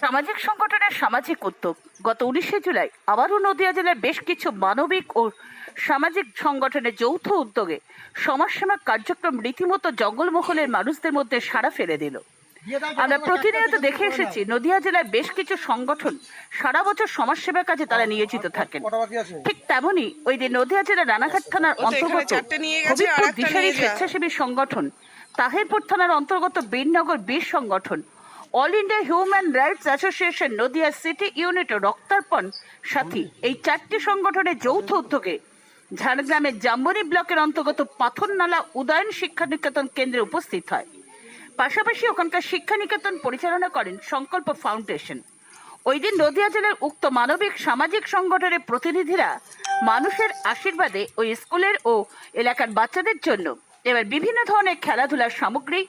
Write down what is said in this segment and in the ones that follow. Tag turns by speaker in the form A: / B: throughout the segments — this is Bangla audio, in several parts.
A: সামাজিক সংগঠনের সামাজিক উদ্যোগ। গত উনিশে জুলাই আবারও নদিয়া জেলার বেশ কিছু মানবিক ও সামাজিক সংগঠনের যৌথ উদ্যোগে সমাজসেবা কার্যক্রম রীতিমতো জঙ্গলমহলের মানুষদের মধ্যে সাড়া ফেলে দিল। আমরা প্রতিনিয়ত দেখে এসেছি নদিয়া জেলার বেশ কিছু সংগঠন সারা বছর সমাজসেবা কাজে তারা নিয়োজিত থাকেন। ঠিক তেমনি ওই দিন নদিয়া জেলার রানাঘাট থানার অন্তর্গত দিশারি স্বেচ্ছাসেবী সংগঠন তাহেরপুর থানার অন্তর্গত বীরনগর বীর সংগঠন all India human rights association Nadia city unit ও রক্তার্পণ সাথী। এই চারটি সংগঠনের যৌথ উদ্যোগে ঝাড়গ্রামের জাম্বনি ব্লকের অন্তর্গত পাথরনালা উদয়ন শিক্ষা নিকেতন কেন্দ্রে উপস্থিত হয়। পাশাপাশি ওখানকার শিক্ষা নিকেতন পরিচালনা করেন সংকল্প ফাউন্ডেশন। ওই দিন নদিয়া জেলার উক্ত মানবিক সামাজিক সংগঠনের প্রতিনিধিরা মানুষের আশীর্বাদে ওই স্কুলের ও এলাকার বাচ্চাদের জন্য এবার বিভিন্ন ধরনের খেলাধুলার সামগ্রী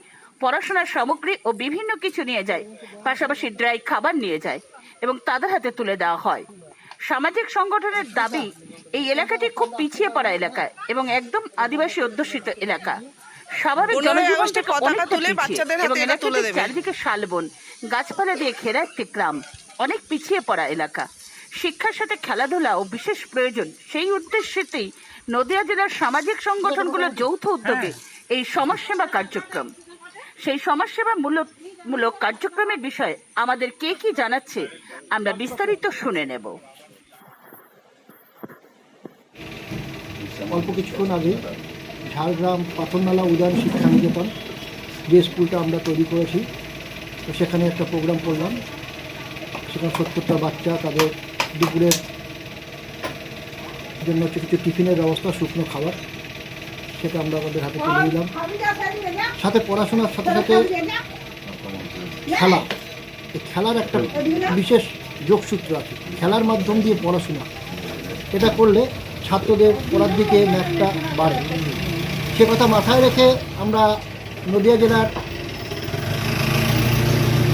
A: পড়াশোনার সামগ্রী ও বিভিন্ন কিছু নিয়ে যায় পাশাপাশি ড্রাই খাবার নিয়ে যায় এবং তাদের হাতে তুলে দেওয়া হয়। সামাজিক সংগঠনের দাবি এই এলাকাটি খুব পিছিয়ে পড়া এলাকা এবং একদম আদিবাসী অধ্যুষিত এলাকা। স্বাভাবিক জনজীবন থেকে
B: পতাকা
A: অনেকটা
B: তুলে
A: পিছিয়ে
B: বাচ্চাদের হাতে
A: এবং এলাকাটির চারিদিকে শালবন গাছপালা দিয়ে ঘেরা একটি গ্রাম। অনেক পিছিয়ে পড়া এলাকা। শিক্ষার সাথে খেলাধুলা ও বিশেষ প্রয়োজন সেই উদ্দেশ্যেতেই নদিয়া জেলার সামাজিক সংগঠনগুলোর যৌথ উদ্যোগে এই সমাজসেবা কার্যক্রম। সেই সমাজসেবা মূলক কার্যক্রমের বিষয়ে আমাদের কে কি জানাচ্ছে, আমরা বিস্তারিত শুনে নেব।
C: অল্প কিছুক্ষণ আগে ঝাড়গ্রাম পাথরনালা উদয়ন শিক্ষা নিকেতন যে স্কুলটা আমরা তৈরি করেছি, তো সেখানে একটা প্রোগ্রাম করলাম। সেখানে সত্তরটা বাচ্চা তাদের দুপুরের জন্য কিছু টিফিনের ব্যবস্থা, শুকনো খাবার সেটা আমরা আমাদের হাতে তুলে দিলাম সাথে পড়াশোনার সাথে সাথে খেলা। খেলার একটা বিশেষ যোগসূত্র আছে। খেলার মাধ্যম দিয়ে পড়াশোনা। এটা করলে ছাত্রদের পড়ার দিকে ম্যাপটা বাড়ে। সে কথা মাথায় রেখে আমরা নদিয়া জেলার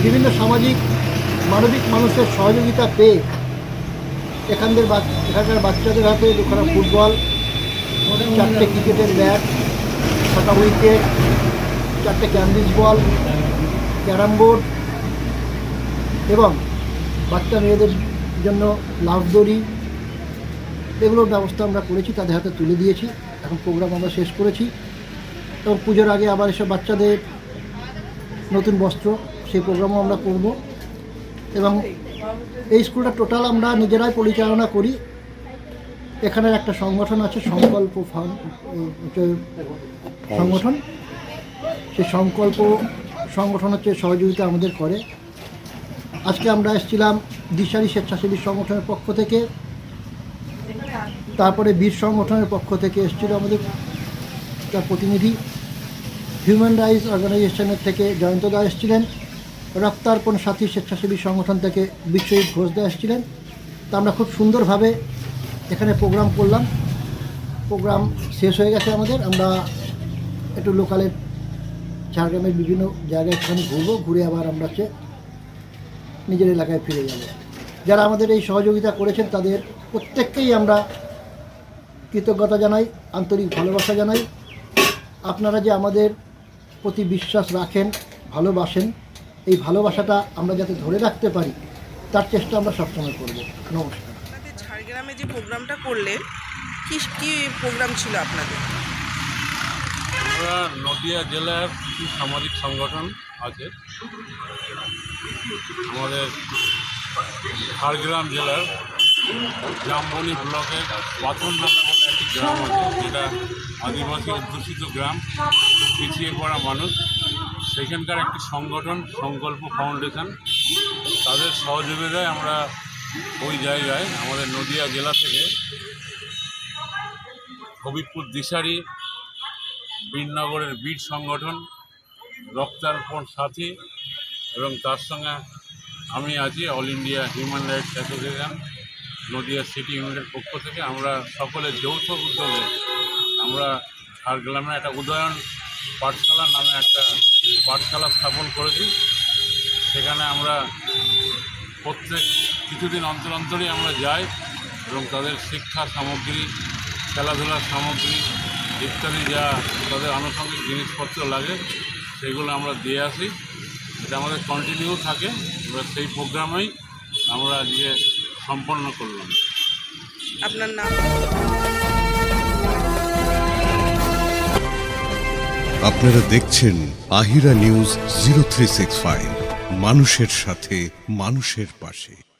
C: বিভিন্ন সামাজিক মানবিক মানুষের সহযোগিতা পেয়ে এখানদের এখানকার বাচ্চাদের হাতে দুখানা ফুটবল চারটে ক্রিকেটের ব্যাট, ছটা উইকেট চারটে ক্যান্ডিস বল ক্যারাম বোর্ড এবং বাচ্চা মেয়েদের জন্য লাভ দড়ি। এগুলোর ব্যবস্থা আমরা করেছি, তাদের হাতে তুলে দিয়েছি। এখন প্রোগ্রাম আমরা শেষ করেছি। এবং পুজোর আগে আবার এসব বাচ্চাদের নতুন বস্ত্র, সেই প্রোগ্রামও আমরা করব। এবং এই স্কুলটা টোটাল আমরা নিজেরাই পরিচালনা করি। এখানের একটা সংগঠন আছে, সংকল্প সংগঠন। সেই সংকল্প সংগঠন হচ্ছে সহযোগিতা আমাদের করে। আজকে আমরা এসেছিলাম দিশারি স্বেচ্ছাসেবী সংগঠনের পক্ষ থেকে। তারপরে বীর সংগঠনের পক্ষ থেকে এসেছিল আমাদের তার প্রতিনিধি। হিউম্যান রাইটস অর্গানাইজেশনের থেকে জয়ন্ত দা এসেছিলেন। রক্তার্পণ সাথী স্বেচ্ছাসেবী সংগঠন থেকে বিশ্বজিৎ ঘোষ দা এসেছিলেন। তা আমরা খুব সুন্দরভাবে এখানে প্রোগ্রাম করলাম। প্রোগ্রাম শেষ হয়ে গেছে আমাদের। আমরা একটু লোকালের ঝাড়গ্রামের বিভিন্ন জায়গায় একটুখানি ঘুরবো। ঘুরে আবার আমরা হচ্ছে নিজের এলাকায় ফিরে যাব। যারা আমাদের এই সহযোগিতা করেছেন, তাদের প্রত্যেককেই আমরা কৃতজ্ঞতা জানাই, আন্তরিক ভালোবাসা জানাই। আপনারা যে আমাদের প্রতি বিশ্বাস রাখেন, ভালোবাসেন, এই ভালোবাসাটা আমরা যাতে ধরে রাখতে পারি, তার চেষ্টা আমরা সবসময় করব। নমস্কার।
B: ঝাড়গ্রামে যে প্রোগ্রামটা করলেন, কি কি প্রোগ্রাম ছিল আপনাদের?
D: আমরা নদিয়া জেলার কিছু সামাজিক সংগঠন আছে। আমাদের ঝাড়গ্রাম জেলার জামবনি ব্লকের পাথরনালা বলে একটি গ্রাম আছে, যেটা আদিবাসী অধ্যুষিত গ্রাম, পিছিয়ে পড়া মানুষ। সেখানকার একটি সংগঠন, সংকল্প ফাউন্ডেশন। তাদের সহযোগিতায় আমরা ওই জায়গায় আমাদের নদিয়া জেলা থেকে হবিবপুর দিশারি বীরনগরের বীর সংগঠন, রক্তার্পণ সাথী এবং তার সঙ্গে আমি আছি all India human rights association Nadia city ইউনিটের পক্ষ থেকে। আমরা সকলের যৌথ উদ্যোগে আমরা ঝাড়গ্রামে একটা উদয়ন পাঠশালা নামে একটা পাঠশালা স্থাপন করেছি। সেখানে আমরা প্রত্যেক কিছুদিন অন্তর অন্তরই আমরা যাই এবং তাদের শিক্ষা সামগ্রী খেলাধুলার সামগ্রী ইত্যাদি যা তাদের আনুষঙ্গিক জিনিসপত্র লাগে সেগুলো আমরা দিয়ে আসি। এটা আমাদের কন্টিনিউ থাকে। এবার সেই প্রোগ্রামেই আমরা আজকে সম্পন্ন করলাম।
B: আপনার নাম?
E: আপনারা দেখছেন Ahira news zero three six five. মানুষের সাথে মানুষের পাশে।